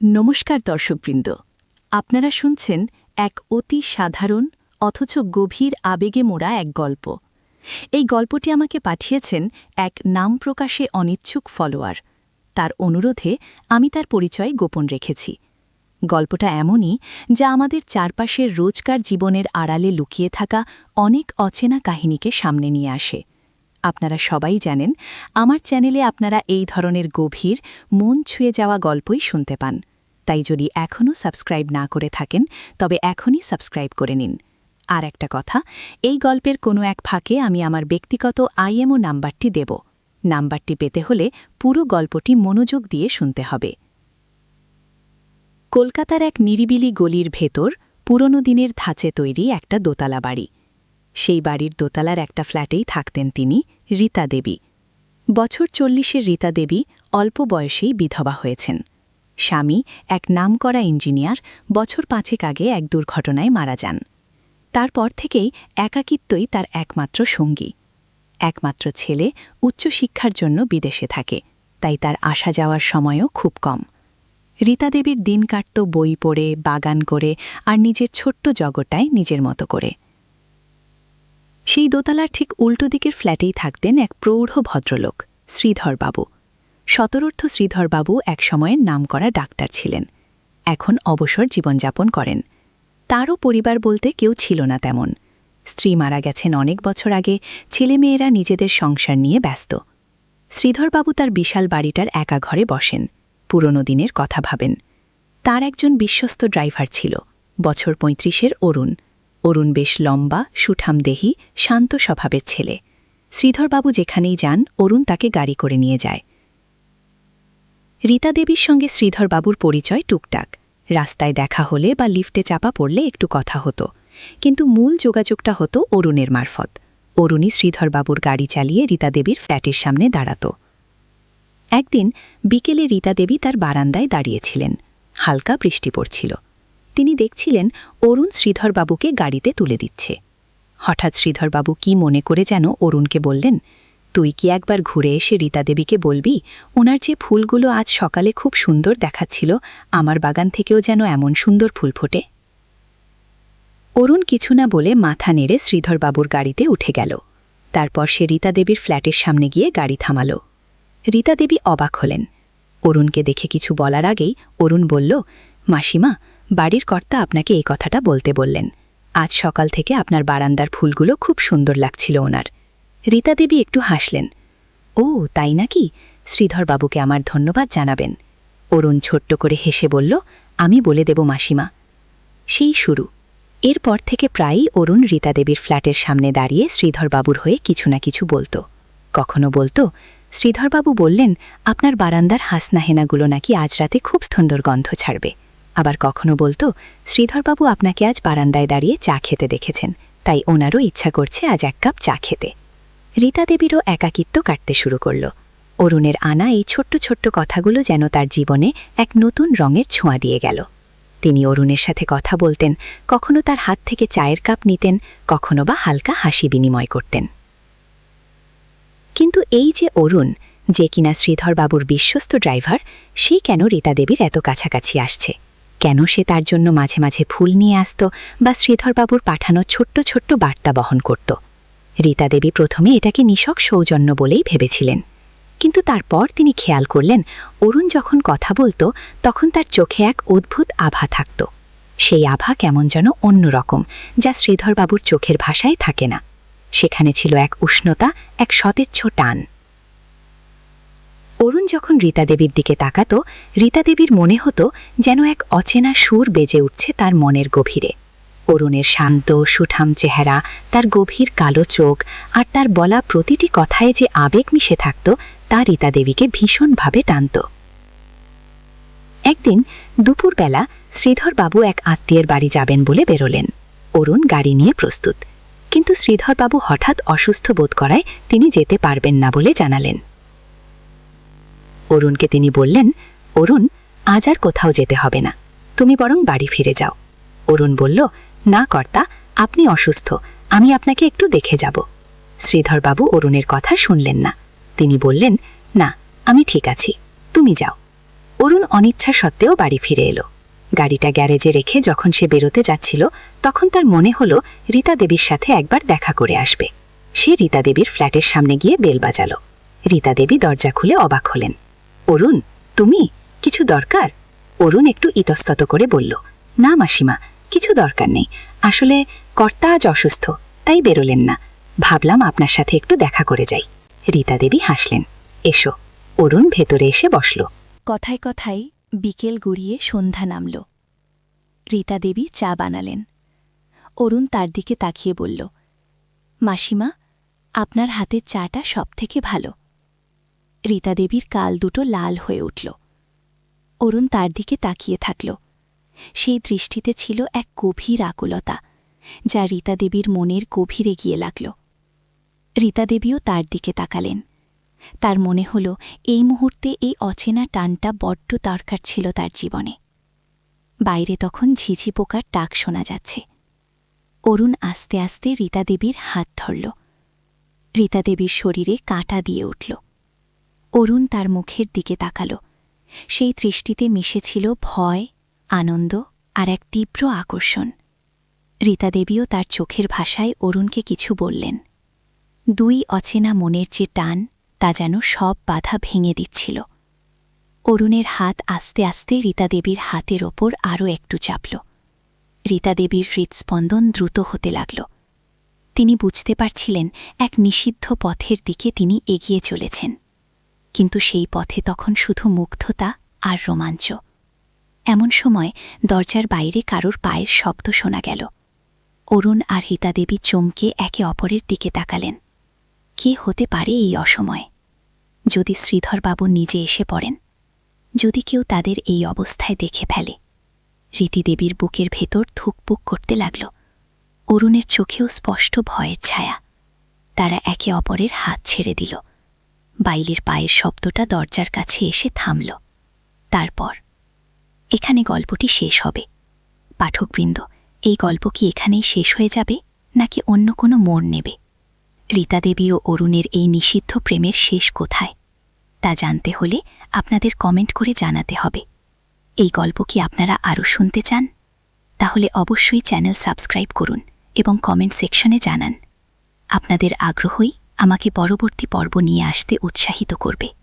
নমস্কার দর্শকবৃন্দ। আপনারা শুনছেন এক অতি সাধারণ, অথচ গভীর আবেগে মোড়া এক গল্প। এই গল্পটি আমাকে পাঠিয়েছেন এক নাম প্রকাশে অনিচ্ছুক ফলোয়ার তার অনুরোধে আমি তার পরিচয় গোপন রেখেছি। গল্পটা এমনই যা আমাদের চারপাশের রোজকার জীবনের আড়ালে লুকিয়ে থাকা অনেক অচেনা কাহিনীকে সামনে নিয়ে আসে। আপনারা সবাই জানেন, আমার চ্যানেলে আপনারা এই ধরনের গভীর, মন ছুঁয়ে যাওয়া গল্পই শুনতে পান। তাই যদি এখনও সাবস্ক্রাইব না করে থাকেন, তবে এখনই সাবস্ক্রাইব করে নিন। আর একটা কথা, এই গল্পের কোনো এক ফাঁকে আমি আমার ব্যক্তিগত আইএমও নাম্বারটি দেব। নাম্বারটি পেতে হলে পুরো গল্পটি মনোযোগ দিয়ে শুনতে হবে। কলকাতার এক নিরিবিলি গলির ভেতর পুরনো দিনের ধাঁচে তৈরি একটা দোতলা বাড়ি। সেই বাড়ির দোতলার একটা ফ্ল্যাটেই থাকতেন তিনি, রীতা দেবী। বছর চল্লিশের রীতা দেবী অল্প বয়সেই বিধবা হয়েছেন। স্বামী এক নামকরা ইঞ্জিনিয়ার বছর পাঁচেক আগে এক দুর্ঘটনায় মারা যান। তারপর থেকেই একাকিত্বই তার একমাত্র সঙ্গী। একমাত্র ছেলে উচ্চশিক্ষার জন্য বিদেশে থাকে, তাই তার আসা যাওয়ার সময়ও খুব কম। রীতা দেবীর দিন কাটত বই পড়ে, বাগান করে আর নিজের ছোট্ট জগটায় নিজের মতো করে। সেই দোতলার ঠিক উল্টো দিকের ফ্ল্যাটেই থাকতেন এক প্রৌঢ় ভদ্রলোক, শ্রীধরবাবু। শতরর্থ শ্রীধরবাবু এক সময়ের নামকরা ডাক্তার ছিলেন। এখন অবসর জীবনযাপন করেন। তারও পরিবার বলতে কেউ ছিল না তেমন। স্ত্রী মারা গেছেন অনেক বছর আগে, ছেলেমেয়েরা নিজেদের সংসার নিয়ে ব্যস্ত। শ্রীধরবাবু তার বিশাল বাড়িটার একা ঘরে বসেন, পুরনো দিনের কথা ভাবেন। তার একজন বিশ্বস্ত ড্রাইভার ছিল, বছর পঁয়ত্রিশের অরুণ। অরুণ বেশ লম্বা, সুঠাম দেহি, শান্ত স্বভাবের ছেলে। শ্রীধরবাবু যেখানেই যান, অরুণ তাকে গাড়ি করে নিয়ে যায়। রীতা দেবীর সঙ্গে শ্রীধরবাবুর পরিচয় টুকটাক। রাস্তায় দেখা হলে বা লিফটে চাপা পড়লে একটু কথা হতো। কিন্তু মূল যোগাযোগটা হতো অরুণের মারফত। অরুণই শ্রীধরবাবুর গাড়ি চালিয়ে রীতা দেবীর ফ্ল্যাটের সামনে দাঁড়াত। একদিন বিকেলে রীতা দেবী তার বারান্দায় দাঁড়িয়েছিলেন। হালকা বৃষ্টি পড়ছিল। তিনি দেখছিলেন অরুণ শ্রীধরবাবুকে গাড়িতে তুলে দিচ্ছে। হঠাৎ শ্রীধরবাবু কি মনে করে যেন অরুণকে বললেন তুই কি একবার ঘুরে এসে রীতা দেবীকে বলবি, ওনার যে ফুলগুলো আজ সকালে খুব সুন্দর দেখাচ্ছিল, আমার বাগান থেকেও যেন এমন সুন্দর ফুল ফোটে? অরুণ কিছু না বলে মাথা নেড়ে শ্রীধরবাবুর গাড়িতে উঠে গেল। তারপর সে রীতা দেবীর ফ্ল্যাটের সামনে গিয়ে গাড়ি থামাল। রীতা দেবী অবাক হলেন। অরুণকে দেখে কিছু বলার আগেই অরুণ বলল, মাসিমা, বাড়ির কর্তা আপনাকে এই কথাটা বলতে বললেন। আজ সকাল থেকে আপনার বারান্দার ফুলগুলো খুব সুন্দর লাগছিল ওনার। রীতা দেবী একটু হাসলেন। ও, তাই নাকি? শ্রীধরবাবুকে আমার ধন্যবাদ জানাবেন। অরুণ ছোট্ট করে হেসে বলল, আমি বলে দেব মাসিমা। সেই শুরু। এরপর থেকে প্রায়ই অরুণ রীতা দেবীর ফ্ল্যাটের সামনে দাঁড়িয়ে শ্রীধরবাবুর হয়ে কিছু না কিছু বলতো। কখনো বলতো, শ্রীধরবাবু বললেন, আপনার বারান্দার হাসনাহেনাগুলো নাকি আজ রাতে খুব সুন্দর গন্ধ ছাড়বে। আবার কখনো বলতো, শ্রীধরবাবু আপনাকে আজ বারান্দায় দাঁড়িয়ে চা খেতে দেখেছেন, তাই ওনারও ইচ্ছা করছে আজ এক কাপ চা খেতে। রীতা দেবীরও একাকিত্ব কাটতে শুরু করল। অরুণের আনা এই ছোট্ট ছোট্ট কথাগুলো যেন তার জীবনে এক নতুন রঙের ছোঁয়া দিয়ে গেল। তিনি অরুণের সাথে কথা বলতেন, কখনো তার হাত থেকে চায়ের কাপ নিতেন, কখনো বা হালকা হাসি বিনিময় করতেন। কিন্তু এই যে অরুণ, যে কিনা শ্রীধরবাবুর বিশ্বস্ত ড্রাইভার, সেই কেন রীতা দেবীর এত কাছাকাছি আসছে? কেন সে তার জন্য মাঝে মাঝে ফুল নিয়ে আসত বা শ্রীধরবাবুর পাঠানো ছোট্ট ছোট্ট বার্তা বহন করত? রীতা দেবী প্রথমে এটাকে নিশক সৌজন্য বলেই ভেবেছিলেন। কিন্তু তারপর তিনি খেয়াল করলেন, অরুণ যখন কথা বলতো, তখন তার চোখে এক অদ্ভুত আভা থাকত। সেই আভা কেমন যেন অন্যরকম, যা শ্রীধরবাবুর চোখের ভাষায় থাকে না। সেখানে ছিল এক উষ্ণতা, এক সতেচ্ছ টান। অরুণ যখন রীতা দেবীর দিকে তাকাত, রীতা দেবীর মনে হতো যেন এক অচেনা সুর বেজে উঠছে তার মনের গভীরে। অরুণের শান্ত, সুঠাম চেহারা, তার গভীর কালো চোখ আর তার বলা প্রতিটি কথায় যে আবেগ মিশে থাকত, তা রীতা দেবীকে ভীষণভাবে টানত। একদিন দুপুরবেলা শ্রীধরবাবু এক আত্মীয়ের বাড়ি যাবেন বলে বেরোলেন। অরুণ গাড়ি নিয়ে প্রস্তুত। কিন্তু শ্রীধরবাবু হঠাৎ অসুস্থ বোধ করায় তিনি যেতে পারবেন না বলে জানালেন। অরুণকে তিনি বললেন, অরুণ, আজ আর কোথাও যেতে হবে না। তুমি বরং বাড়ি ফিরে যাও। অরুণ বলল, না কর্তা, আপনি অসুস্থ, আমি আপনাকে একটু দেখে যাব। শ্রীধরবাবু অরুণের কথা শুনলেন না। তিনি বললেন, না, আমি ঠিক আছি, তুমি যাও। অরুণ অনিচ্ছা সত্ত্বেও বাড়ি ফিরে এলো। গাড়িটা গ্যারেজে রেখে যখন সে বেরোতে যাচ্ছিল, তখন তার মনে হলো, রীতা দেবীর সাথে একবার দেখা করে আসবে। সে রীতা দেবীর ফ্ল্যাটের সামনে গিয়ে বেল বাজালো। রীতা দেবী দরজা খুলে অবাক হলেন। অরুণ, তুমি? কিছু দরকার? অরুণ একটু ইতস্তত করে বলল, না মাসিমা কিছু দরকার নেই। আসলে কর্তা আজ অসুস্থ, তাই বেরোলেন না। ভাবলাম আপনার সাথে একটু দেখা করে যাই। রীতা দেবী হাসলেন। এসো, অরুণ ভেতরে এসে বসল। কথায় কথায় বিকেল গড়িয়ে সন্ধ্যা নামল। রীতা দেবী চা বানালেন। অরুণ তার দিকে তাকিয়ে বলল, মাসিমা, আপনার হাতের চাটা সবথেকে ভালো। রীতা দেবীর কাল দুটো লাল হয়ে উঠল। অরুণ তার দিকে তাকিয়ে থাকল। সেই দৃষ্টিতে ছিল এক গভীর আকুলতা, যা রীতা দেবীর মনের গভীরে গিয়ে লাগল। রীতা দেবীও তার দিকে তাকালেন। তার মনে হল, এই মুহূর্তে এই অচেনা টানটা বড্ড দরকার ছিল তার জীবনে। বাইরে তখন ঝিঝি পোকার ডাক শোনা যাচ্ছে। অরুণ আস্তে আস্তে রীতা দেবীর হাত ধরল। রীতা দেবীর শরীরে কাঁটা দিয়ে উঠল। অরুণ তার মুখের দিকে তাকাল। সেই দৃষ্টিতে মিশেছিল ভয় আনন্দ আর এক তীব্র আকর্ষণ। রীতা দেবীও তার চোখের ভাষায় অরুণকে কিছু বললেন। দুই অচেনা মনের যে টান, তা যেন সব বাধা ভেঙে দিচ্ছিল। অরুণের হাত আস্তে আস্তে রীতা দেবীর হাতের ওপর আরও একটু চাপল। রীতা দেবীর হৃৎস্পন্দন দ্রুত হতে লাগল। তিনি বুঝতে পারছিলেন এক নিষিদ্ধ পথের দিকে তিনি এগিয়ে চলেছেন। কিন্তু সেই পথে তখন শুধু মুগ্ধতা আর রোমাঞ্চ। এমন সময় দরজার বাইরে কারোর পায়ের শব্দ শোনা গেল। অরুণ আর রীতা দেবী চমকে একে অপরের দিকে তাকালেন। কে হতে পারে এই অসময়ে? যদি শ্রীধরবাবু নিজে এসে পড়েন, যদি কেউ তাদের এই অবস্থায় দেখে ফেলে। রীতিদেবীর বুকের ভেতর ধুকপুক করতে লাগল। অরুণের চোখেও স্পষ্ট ভয়ের ছায়া। তারা একে অপরের হাত ছেড়ে দিল। বাইলের পায়ের শব্দটা দরজার কাছে এসে থামল। তারপর এখানে গল্পটি শেষ হবে। পাঠকবৃন্দ, এই গল্প কি এখানেই শেষ হয়ে যাবে, নাকি অন্য কোনো মোড় নেবে? রীতা দেবী ও অরুণের এই নিষিদ্ধ প্রেমের শেষ কোথায়? তা জানতে হলে আপনাদের কমেন্ট করে জানাতে হবে। এই গল্প কি আপনারা আরও শুনতে চান? তাহলে অবশ্যই চ্যানেল সাবস্ক্রাইব করুন এবং কমেন্ট সেকশনে জানান। আপনাদের আগ্রহই আমাকে পরবর্তী পর্ব নিয়ে আসতে উৎসাহিত করবে।